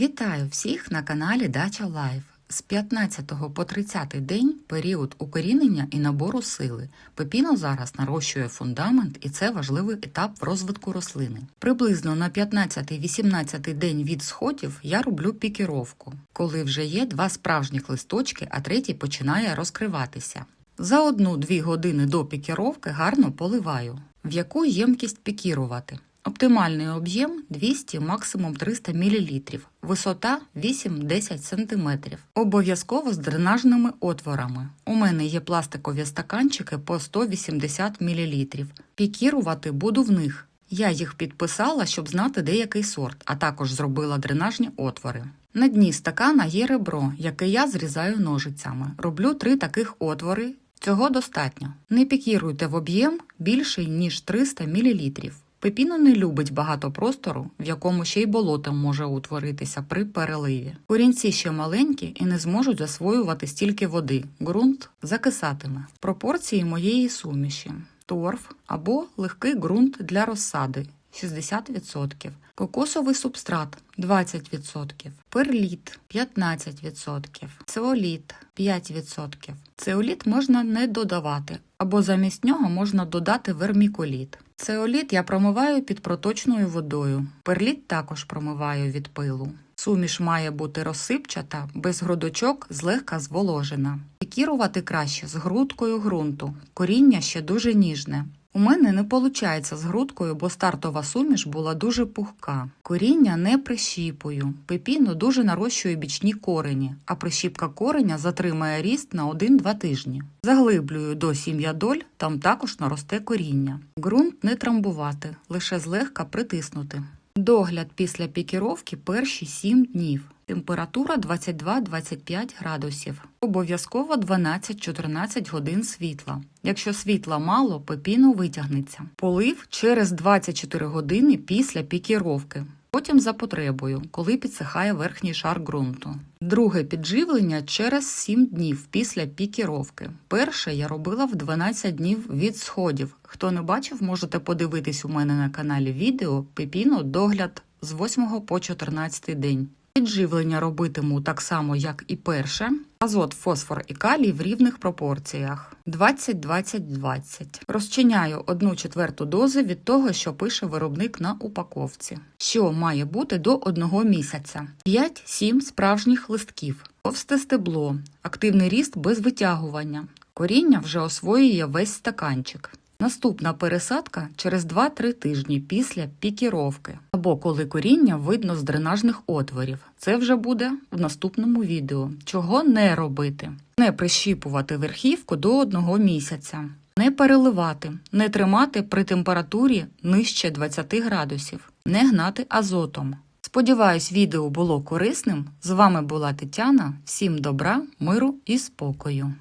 Вітаю всіх на каналі Дача Лайф. З 15 по 30 день період укорінення і набору сили. Пепіно зараз нарощує фундамент, і це важливий етап в розвитку рослини. Приблизно на 15-18 день від сходів я роблю пікіровку, коли вже є два справжніх листочки, а третій починає розкриватися. За одну-дві години до пікіровки гарно поливаю. В яку ємкість пікірувати? Оптимальний об'єм 200, максимум 300 мл, висота 8-10 см. Обов'язково з дренажними отворами. У мене є пластикові стаканчики по 180 мл. Пікірувати буду в них. Я їх підписала, щоб знати деякий сорт, а також зробила дренажні отвори. На дні стакана є ребро, яке я зрізаю ножицями. Роблю три таких отвори. Цього достатньо. Не пікіруйте в об'єм більший, ніж 300 мл. Пепіно не любить багато простору, в якому ще й болото може утворитися при переливі. Корінці ще маленькі і не зможуть засвоювати стільки води. Ґрунт закисатиме. Пропорції моєї суміші: торф або легкий ґрунт для розсади 60%, кокосовий субстрат 20%, перліт 15%, цеоліт 5%. Цеоліт можна не додавати, або замість нього можна додати верміколіт. Цеоліт я промиваю під проточною водою. Перліт також промиваю від пилу. Суміш має бути розсипчата, без грудочок, злегка зволожена. Пікірувати краще з грудкою ґрунту. Коріння ще дуже ніжне. У мене не виходить з грудкою, бо стартова суміш була дуже пухка. Коріння не прищіпую. Пепіно дуже нарощує бічні корені, а прищіпка кореня затримає ріст на 1-2 тижні. Заглиблюю до сім'ядоль, там також наросте коріння. Ґрунт не трамбувати, лише злегка притиснути. Догляд після пікіровки перші 7 днів. Температура 22-25 градусів. Обов'язково 12-14 годин світла. Якщо світла мало, пепіно витягнеться. Полив через 24 години після пікіровки. Потім за потребою, коли підсихає верхній шар ґрунту. Друге підживлення через 7 днів після пікіровки. Перше я робила в 12 днів від сходів. Хто не бачив, можете подивитись у мене на каналі відео Пепіно догляд з 8 по 14 день. Підживлення робитиму так само, як і перше. Азот, фосфор і калій в рівних пропорціях 20-20-20. Розчиняю 1 четверту дози від того, що пише виробник на упаковці. Що має бути до 1 місяця. 5-7 справжніх листків, товсте стебло, активний ріст без витягування. Коріння вже освоює весь стаканчик. Наступна пересадка через 2-3 тижні після пікіровки, або коли коріння видно з дренажних отворів. Це вже буде в наступному відео. Чого не робити? Не прищіпувати верхівку до одного місяця, не переливати, не тримати при температурі нижче 20 градусів, не гнати азотом. Сподіваюсь, відео було корисним. З вами була Тетяна. Всім добра, миру і спокою.